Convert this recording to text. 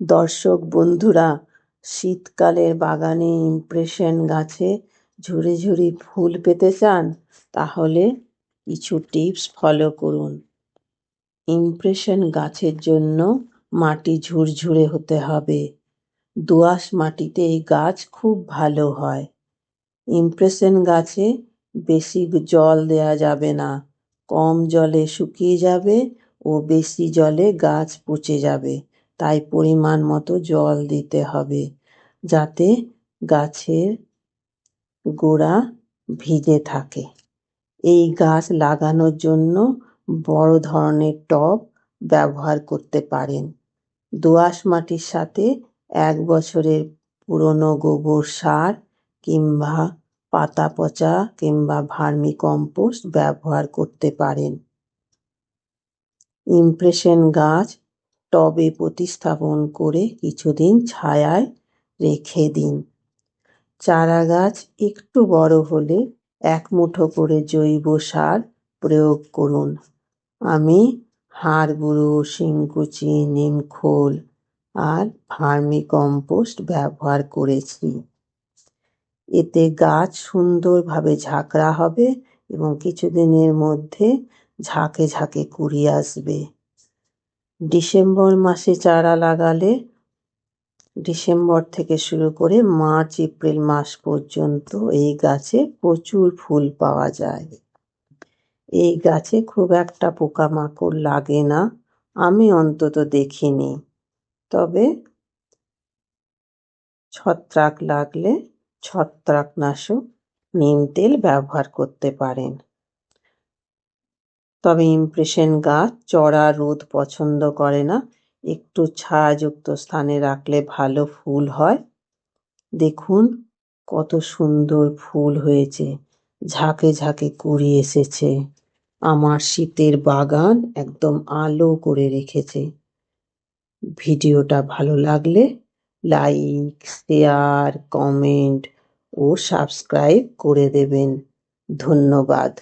দর্শক বন্ধুরা শীতকালের বাগানে ইমপ্রেশন গাছে ঝুড়ি ঝুড়ি ফুল পেতে চান, তাহলে কিছু টিপস ফলো করুন। ইমপ্রেশন গাছের জন্য মাটি ঝুরঝুরে হতে হবে। দোআঁশ মাটিতে এই গাছ খুব ভালো হয়। ইমপ্রেশন গাছে বেশি জল দেয়া যাবে না। কম জলে শুকিয়ে যাবে ও বেশি জলে গাছ পচে যাবে। তাই পরিমাণ মতো জল দিতে হবে যাতে গাছের গোড়া ভিজে থাকে। এই গাছ লাগানোর জন্য বড় ধরনের টব ব্যবহার করতে পারেন। দোআঁশ মাটির সাথে এক বছরের পুরনো গোবর সার কিংবা পাতা পচা কিংবা ভার্মি কম্পোস্ট ব্যবহার করতে পারেন। ইমপ্রেশন গাছ টবে প্রতিস্থাপন করে কিছুদিন ছায়ায় রেখে দিন। চারা গাছ একটু বড় হলে এক মুঠো করে জৈব সার প্রয়োগ করুন। আমি হাড় গুঁড়ো শিংকুচি, নিমখোল আর ভার্মি কম্পোস্ট ব্যবহার করেছি। এতে গাছ সুন্দরভাবে ঝাঁকড়া হবে এবং কিছুদিনের মধ্যে ঝাঁকে ঝাঁকে কুড়ি আসবে। ডিসেম্বর মাসে চারা লাগালে ডিসেম্বর থেকে শুরু করে মার্চ, এপ্রিল মাস পর্যন্ত এই গাছে প্রচুর ফুল পাওয়া যায়। এই গাছে খুব একটা পোকামাকড় লাগে না, আমি অন্তত দেখিনি। তবে ছত্রাক লাগলে ছত্রাকনাশক নিম তেল ব্যবহার করতে পারেন। তবে ইমপ্রেশন গাছ চড়া রোদ পছন্দ করে না। একটু ছায়াযুক্ত স্থানে রাখলে ভালো ফুল হয়। দেখুন, কত সুন্দর ফুল হয়েছে। ঝাঁকে ঝাঁকে কুড়ি এসেছে। আমার শীতের বাগান একদম আলো করে রেখেছে। ভিডিওটা ভালো লাগলে লাইক শেয়ার কমেন্ট ও সাবস্ক্রাইব করে দেবেন। ধন্যবাদ।